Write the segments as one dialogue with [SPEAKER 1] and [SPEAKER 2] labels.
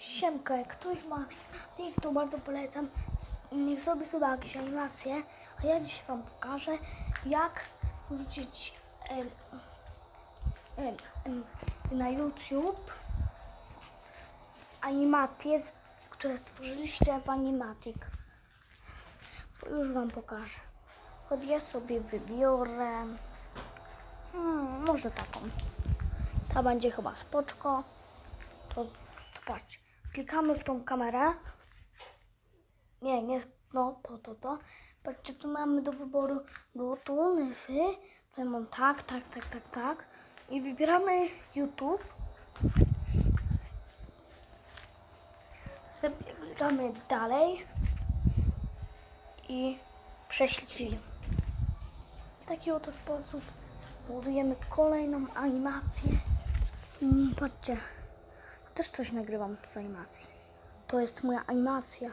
[SPEAKER 1] Siemka, jak ktoś ma link, to bardzo polecam. Niech sobie sobie jakieś animacje, a ja dziś Wam pokażę, jak wrzucić em, em, em, na YouTube animacje, które stworzyliście w Animatic. Już Wam pokażę. Choć ja sobie wybiorę. Hmm, może taką. Ta będzie chyba spoczko. To, to patrz. Klikamy w tą kamerę. Nie, nie, no to, to, to. Patrzcie, tu mamy do wyboru Bluetooth, wy. Tutaj mam tak, tak, tak, tak, tak. I wybieramy YouTube. Klikamy dalej. I prześlij film. W taki oto sposób budujemy kolejną animację. Mm, patrzcie, też coś nagrywam z animacji. To jest moja animacja.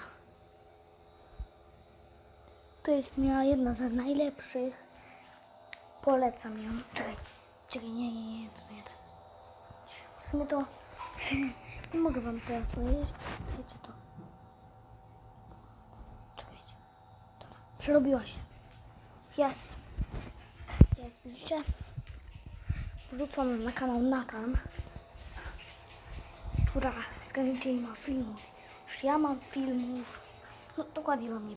[SPEAKER 1] To jest moja jedna z najlepszych. Polecam ją. Czekaj, czekaj, nie, nie, nie, to nie tak. W sumie to nie mogę wam teraz powiedzieć. Wiecie to. Czekajcie. Dobra, przerobiła się. Jest. Jest, widzicie? Wrzucam na kanał Natan, która zgadnijcie ma filmów. Już ja mam filmów. No dokładnie wam nie